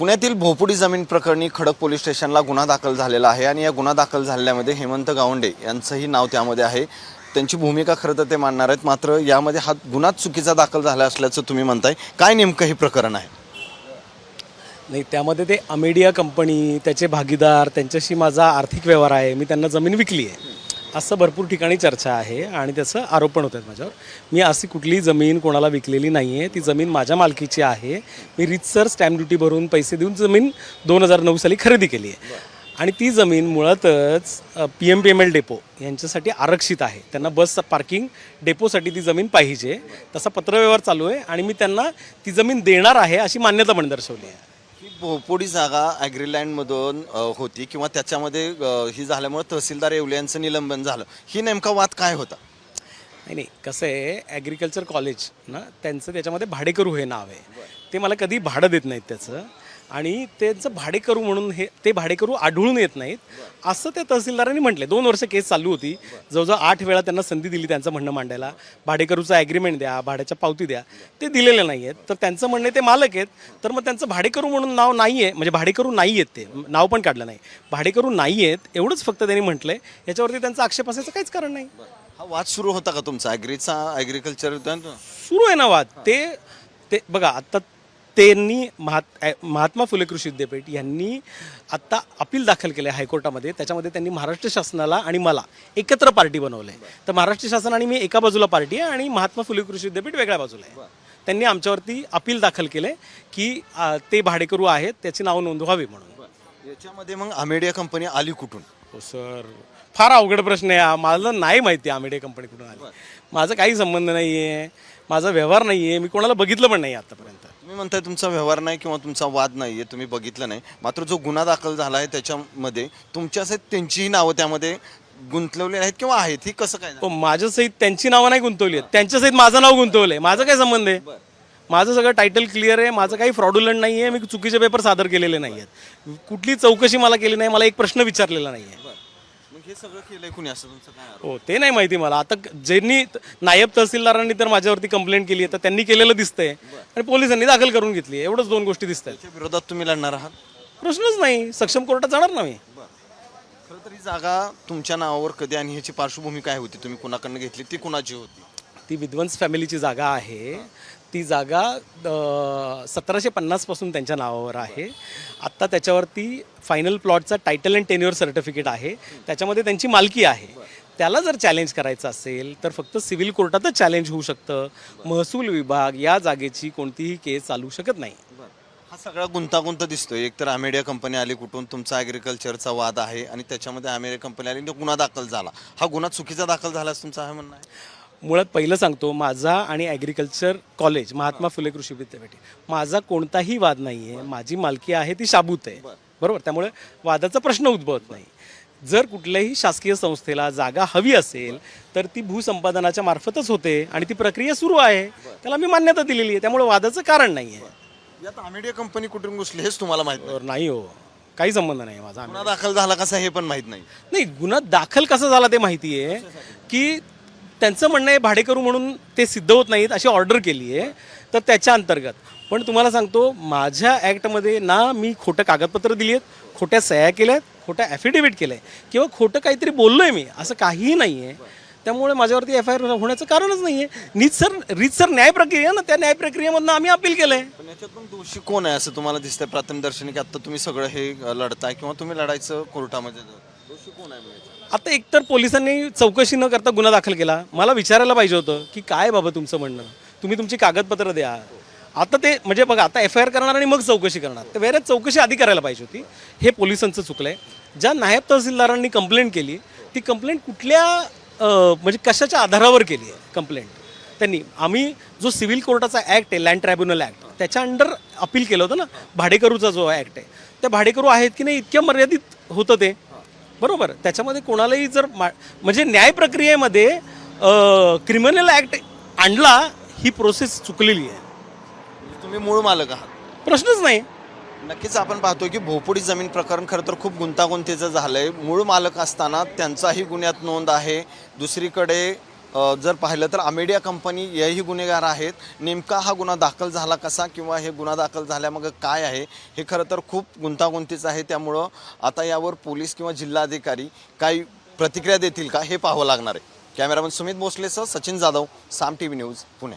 पुण्यातील भोपुडी जमीन प्रकरणी खडक पोलीस स्टेशनला गुन्हा दाखल झालेला आहे आणि या गुन्हा दाखल झालेल्यामध्ये हेमंत गावंडे यांचंही नाव त्यामध्ये आहे. त्यांची भूमिका खरं तर ते मांडणार आहेत मात्र यामध्ये हा गुन्हा चुकीचा दाखल झाला असल्याचं तुम्ही म्हणताय. काय नेमकं हे प्रकरण आहे? नाही त्यामध्ये ते अमेडिया कंपनी त्याचे भागीदार त्यांच्याशी माझा आर्थिक व्यवहार आहे मी त्यांना जमीन विकली आहे. असं भरपूर ठिकाणी चर्चा आहे आणि त्याचं आरोपण होत आहेत माझ्यावर. मी अशी कुठलीही जमीन कोणाला विकलेली नाही आहे ती जमीन माझ्या मालकीची आहे. मी रितसर स्टॅम्प ड्युटी भरून पैसे देऊन जमीन दोन हजार नऊ साली खरेदी केली आहे आणि ती जमीन मुळातच P M P M L depot यांच्यासाठी आरक्षित आहे. त्यांना बस पार्किंग डेपोसाठी ती जमीन पाहिजे. तसा पत्रव्यवहार चालू आहे आणि मी त्यांना ती जमीन देणार आहे अशी मान्यता पण दर्शवली आहे. भोपोडी जागा ॲग्रीलँडमधून होती किंवा त्याच्यामध्ये ही झाल्यामुळे तहसीलदार येवले यांचं निलंबन झालं. ही नेमका वाद काय होता? नाही नाही. कसं आहे ॲग्रिकल्चर कॉलेज ना त्यांचं त्याच्यामध्ये भाडेकरू हे नाव आहे. ते मला कधी भाडं देत नाहीत त्याचं. आणि त्यांचं भाडेकरू म्हणून हे ते भाडेकरू आढळून येत नाहीत. असं त्या तहसीलदारांनी म्हटले. दोन वर्ष केस चालू होती. जवळजवळ आठ वेळा त्यांना संधी दिली त्यांचं म्हणणं मांडायला. भाडेकरूचा ॲग्रीमेंट द्या भाड्याच्या पावती द्या. ते दिलेले नाही आहेत तर त्यांचं म्हणणं आहे ते मालक आहेत. तर मग त्यांचं भाडेकरू म्हणून नाव नाही आहे म्हणजे भाडेकरू नाही आहेत ते. नाव पण काढलं नाही. भाडेकरू नाही आहेत एवढंच फक्त त्यांनी म्हटलंय. याच्यावरती त्यांचा आक्षेप असायचं काहीच कारण नाही. हा वाद सुरू होता का तुमचा? ॲग्रीचा ॲग्रिकल्चर सुरू आहे ना वाद. ते ते बघा आता त्यांनी महात महात्मा फुले कृषी विद्यापीठ यांनी आत्ता अपील दाखल केले हायकोर्टामध्ये. त्याच्यामध्ये त्यांनी महाराष्ट्र शासनाला आणि मला एकत्र पार्टी बनवलं आहे तर महाराष्ट्र शासन आणि मी एका बाजूला पार्टी आहे आणि महात्मा फुले कृषी विद्यापीठ वेगळ्या बाजूला आहे. त्यांनी आमच्यावरती अपील दाखल केले की आ, ते भाडेकरू आहेत त्याची नाव नोंदवावी म्हणून. याच्यामध्ये मग अमेडिया कंपनी आली कुठून? हो सर. फार अवघड प्रश्न आहे. हा. मला नाही माहिती आमेडे कंपनी कुठून आली. माझा काही संबंध नाही आहे माझा व्यवहार नाही आहे मी कोणाला बघितलं पण नाही आतापर्यंत. तुम्ही म्हणताय तुमचा व्यवहार नाही किंवा तुमचा वाद नाही आहे तुम्ही बघितलं नाही. मात्र जो गुन्हा दाखल झाला आहे त्याच्यामध्ये तुमच्या सहित त्यांचीही नावं त्यामध्ये गुंतलेली आहेत किंवा आहेत? ही कसं काय झालं? हो माझ्यासहित त्यांची नावं नाही गुंतवली आहेत. त्यांच्यासहित माझं नाव गुंतवलंय. माझं काय संबंध आहे? माझं सगळं टायटल क्लिअर आहे. माझं काही फ्रॉड्युलंट नाही आहे मी चुकीचे पेपर सादर केलेले नाही आहेत कुठली चौकशी मला केली नाही मला एक प्रश्न विचारलेला नाही आहे हे सगळं केलंय कुणी असं तुमचं काय आरोप? हो ते नाही माहिती मला. आता ज्यांनी नायब तहसीलदारांनी तर माझ्यावरती कंप्लेंट केली आहे तर त्यांनी केलेलं दिसतंय. आणि पोलिसांनी दाखल करून घेतली आहे. एवढंच दोन गोष्टी दिसत आहेत त्याच्या विरोधात तुम्ही लढणार आहात? प्रश्नच नाही. सक्षम कोर्टात जाणार ना मी. खरं तर ही जागा तुमच्या नावावर कधी आणि ह्याची पार्श्वभूमी काय होती? तुम्ही कुणाकडनं घेतली? ती कुणाची होती? ती विद्वंस फॅमिलीची जागा आहे. ती जागा सतराशे पन्नासपासून त्यांच्या नावावर आहे. आत्ता त्याच्यावरती फायनल प्लॉटचा टायटल अँड टेन्युअर सर्टिफिकेट आहे. त्याच्यामध्ये त्यांची मालकी आहे. त्याला जर चॅलेंज करायचं असेल तर फक्त सिव्हिल कोर्टातच चॅलेंज होऊ शकतं. महसूल विभाग या जागेची कोणतीही केस चालू शकत नाही. हा सगळा गुंतागुंत दिसतोय. एक तर अमेरिया कंपनी आली कुठून तुमचा ॲग्रिकल्चरचा वाद आहे आणि त्याच्यामध्ये अमेरिया कंपनी आली गुन्हा दाखल झाला. हा गुन्हा चुकीचा दाखल झाला असं तुमचं आहे म्हणणं आहे? मुळात पहिलं सांगतो माझा आणि ॲग्रिकल्चर कॉलेज महात्मा फुले कृषी विद्यापीठ. माझा कोणताही वाद नाही आहे माझी मालकी आहे ती शाबूत आहे. बरोबर? त्यामुळे वादाचा प्रश्न उद्भवत नाही. जर कुठल्याही शासकीय संस्थेला जागा हवी असेल तर ती भूसंपादनाच्या मार्फतच होते आणि ती प्रक्रिया सुरू आहे. त्याला मी मान्यता दिलेली आहे. त्यामुळे वादाचं कारण नाही आहे यात कंपनी कुठून घुसली हेच तुम्हाला माहीत नाही. तर नाही हो. काही संबंध नाही माझा गुन्हा दाखल झाला कसा हे पण माहीत नाही. नाही गुन्हा दाखल कसा झाला ते माहिती आहे की त्यांचं म्हणणं आहे भाडेकरू म्हणून ते सिद्ध होत नाहीत अशी ऑर्डर केली आहे. तर त्याच्या अंतर्गत. पण तुम्हाला सांगतो माझ्या ॲक्टमध्ये ना मी खोटं कागदपत्र दिली आहेत खोट्या सह्या केल्या आहेत खोट्या ॲफिडेव्हिट केलं आहे किंवा खोटं काहीतरी बोललो आहे मी असं काहीही नाही आहे त्यामुळे माझ्यावरती एफ आय आर होण्याचं कारणच नाही आहे नीतसर रीतसर न्याय प्रक्रिया ना त्या न्याय प्रक्रियेमधनं आम्ही अपील केलं आहे पण दोषी कोण आहे असं तुम्हाला दिसतंय प्राथमिक दर्शनी की आत्ता तुम्ही सगळं हे लढताय किंवा तुम्ही लढायचं कोर्टामध्ये दोषी कोण आहे आता एकतर पोलिसांनी चौकशी न करता गुन्हा दाखल केला. मला विचारायला पाहिजे होतं की काय बाबा तुमचं म्हणणं? तुम्ही तुमची कागदपत्रं द्या. आता ते म्हणजे बघा आता एफ आय आर करणार आणि मग चौकशी करणार. तर वेळेत चौकशी आधी करायला पाहिजे होती. हे पोलिसांचं चुकलं आहे ज्या नायब तहसीलदारांनी कंप्लेंट केली ती कंप्लेंट कुठल्या म्हणजे कशाच्या आधारावर केली आहे कंप्लेंट त्यांनी आम्ही जो सिव्हिल कोर्टाचा ॲक्ट आहे लँड ट्रायब्युनल ॲक्ट त्याच्या अंडर अपील केलं होतं ना भाडेकरूचा जो ॲक्ट आहे. त्या भाडेकरू आहेत की नाही इतक्या मर्यादित होतं ते. बरोबर. त्याच्यामध्ये कोणालाही जर मा म्हणजे न्याय प्रक्रियेमध्ये क्रिमिनल ॲक्ट आणला ही प्रोसेस चुकलेली आहे. म्हणजे तुम्ही मूळ मालक आहात. प्रश्नच नाही. नक्कीच आपण पाहतोय की भोपुडी जमीन प्रकरण खरं तर खूप गुंतागुंतीचं झालंय. मूळ मालक असताना त्यांचाही गुन्ह्यात नोंद आहे. दुसरीकडे जर पाहिलं तर अमेडिया कंपनी याही गुन्हेगार आहेत. नेमका हा गुन्हा दाखल झाला कसा किंवा हे गुन्हा दाखल झाल्यामग काय आहे हे खरं तर खूप गुंतागुंतीचं आहे. त्यामुळं आता यावर पोलीस किंवा जिल्हाधिकारी काही प्रतिक्रिया देतील का हे पाहावं लागणार आहे. Cameraman Sumit भोसलेसह Sachin Jadhav Saam T V news Pune.